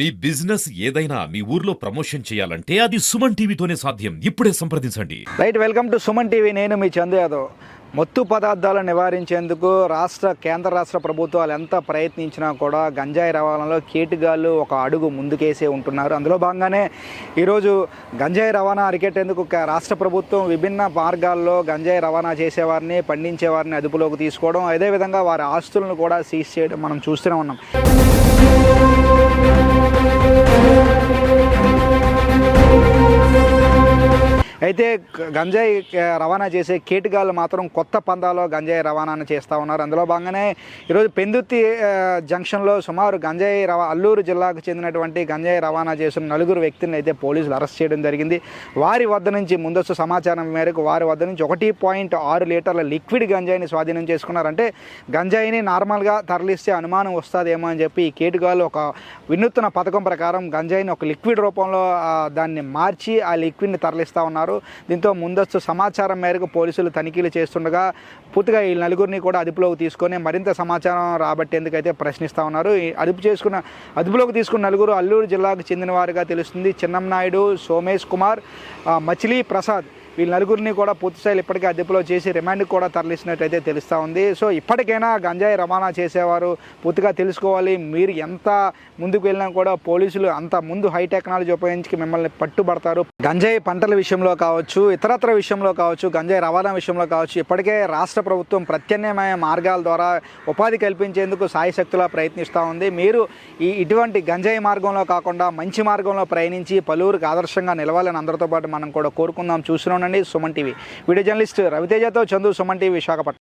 మీ business ఏదైనా మీ ఊర్లో promotion చేయాలంటే అది సుమన్ టీవీతోనే సాధ్యం. ఇప్పుడే సంప్రదించండి. Right welcome to Suman TV. నేను మీ చందు యాదవ్. మత్తు పదార్థాలను నివారించేందుకు రాష్ట్ర కేంద్ర రాష్ట్ర ప్రభుత్వాలు ఎంత ప్రయత్నించినా కూడా గంజాయి రవాణాలో కేటుగాళ్ళు ఒక అడుగు ముందుకేసే ఉంటున్నారు. అందులో భాగంగానే ఈరోజు గంజాయి రవాణా అరికెట్టేందుకు రాష్ట్ర ప్రభుత్వం విభిన్న మార్గాల్లో గంజాయి రవాణా చేసేవారిని పండించేవారిని అదుపులోకి తీసుకోవడం అదేవిధంగా వారి ఆస్తులను కూడా సీజ్ చేయడం మనం చూస్తూనే ఉన్నాం. thank you అయితే గంజాయి రవాణా చేసే కేటుగాళ్ళు మాత్రం కొత్త పందాలో గంజాయి రవాణాను చేస్తూ ఉన్నారు. అందులో భాగంగానే ఈరోజు పెందుర్తి జంక్షన్లో సుమారు గంజాయి రవా అల్లూరు జిల్లాకు చెందినటువంటి గంజాయి రవాణా చేసిన నలుగురు వ్యక్తులను అయితే పోలీసులు అరెస్ట్ చేయడం జరిగింది. వారి వద్ద నుంచి ముందస్తు సమాచారం మేరకు వారి వద్ద నుంచి ఒకటి పాయింట్ ఆరు లీటర్ల లిక్విడ్ గంజాయిని స్వాధీనం చేసుకున్నారంటే గంజాయిని నార్మల్గా తరలిస్తే అనుమానం వస్తుందేమో అని చెప్పి ఈ కేటుగాళ్ళు ఒక వినూత్న పథకం ప్రకారం గంజాయిని ఒక లిక్విడ్ రూపంలో దాన్ని మార్చి ఆ లిక్విడ్ని తరలిస్తూ ఉన్నారు. దీంతో ముందస్తు సమాచారం మేరకు పోలీసులు తనిఖీలు చేస్తుండగా పూర్తిగా ఈ నలుగురిని కూడా అదుపులోకి తీసుకొని మరింత సమాచారం రాబట్టేందుకైతే ప్రశ్నిస్తూ ఉన్నారు. ఈ అదుపు చేసుకున్న అదుపులోకి తీసుకున్న నలుగురు అల్లూరు జిల్లాకు చెందిన వారుగా తెలుస్తుంది చిన్నంనాయుడు సోమేష్ కుమార్ మచిలీ ప్రసాద్ వీళ్ళ నలుగురిని కూడా పూర్తిస్థాయిలో ఇప్పటికే అదుపులో చేసి రిమాండ్కి కూడా తరలిసినట్టయితే తెలుస్తూ ఉంది. సో ఇప్పటికైనా గంజాయి రవాణా చేసేవారు పూర్తిగా తెలుసుకోవాలి. మీరు ఎంత ముందుకు వెళ్ళినా కూడా పోలీసులు అంత ముందు హై టెక్నాలజీ ఉపయోగించి మిమ్మల్ని పట్టుబడతారు. గంజాయి పంటల విషయంలో కావచ్చు ఇతరత్ర విషయంలో కావచ్చు గంజాయి రవాణా విషయంలో కావచ్చు ఇప్పటికే రాష్ట్ర ప్రభుత్వం ప్రత్యామ్నాయ మార్గాల ద్వారా ఉపాధి కల్పించేందుకు సాయశక్తులా ప్రయత్నిస్తూ ఉంది. మీరు ఈ ఇటువంటి గంజాయి మార్గంలో కాకుండా మంచి మార్గంలో ప్రయాణించి పలువురికి ఆదర్శంగా నిలవాలని అందరితో పాటు మనం కూడా కోరుకుందాం. చూసిన ఉండండి సుమన్ టీవీ. వీడియో జర్నలిస్ట్ రవితేజతో చందు సుమన్ టీవీ విశాఖపట్నం.